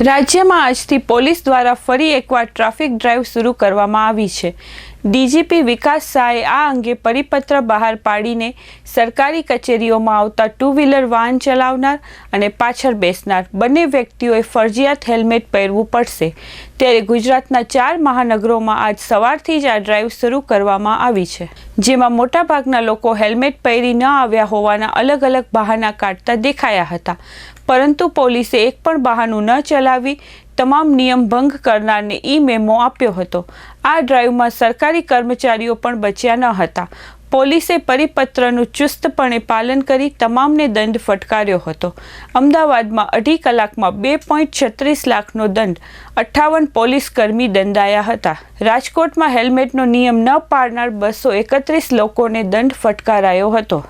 રાજ્યમાં આજથી પોલીસ દ્વારા ફરી એકવાર ટ્રાફિક ડ્રાઈવ શરૂ કરવામાં આવી છે. ડીજીપી વિકાસ શાહે આ અંગે પરિપત્ર બહાર પાડીને સરકારી કચેરીઓમાં આવતા ટુ વ્હીલર વાહન ચલાવનાર અને પાછળ બેસનાર બંને વ્યક્તિઓએ ફરજિયાત હેલ્મેટ પહેરવું પડશે. ત્યારે ગુજરાતના ચાર મહાનગરોમાં આજ સવારથી જ આ ડ્રાઈવ શરૂ કરવામાં આવી છે. જેમાં મોટાભાગના લોકો હેલ્મેટ પહેરી ન આવ્યા હોવાના અલગ અલગ બહાના કાઢતા દેખાયા હતા. પરંતુ પોલીસે એક પણ બહાનું ન ચલાવી તમામ નિયમ ભંગ કરનારને ઈ મેમો આપ્યો હતો. આ ડ્રાઈવમાં સરકારી કર્મચારીઓ પણ બચ્યા ન હતા. પોલીસે પરિપત્રનું ચુસ્તપણે પાલન કરી તમામને દંડ ફટકાર્યો હતો. અમદાવાદમાં અઢી કલાકમાં બે પોઈન્ટ છત્રીસ લાખનો દંડ અઠ્ઠાવન પોલીસ કર્મી દંડાયા હતા. રાજકોટમાં હેલ્મેટનો નિયમ ન પાળનાર બસો એકત્રીસ લોકોને દંડ ફટકારાયો હતો.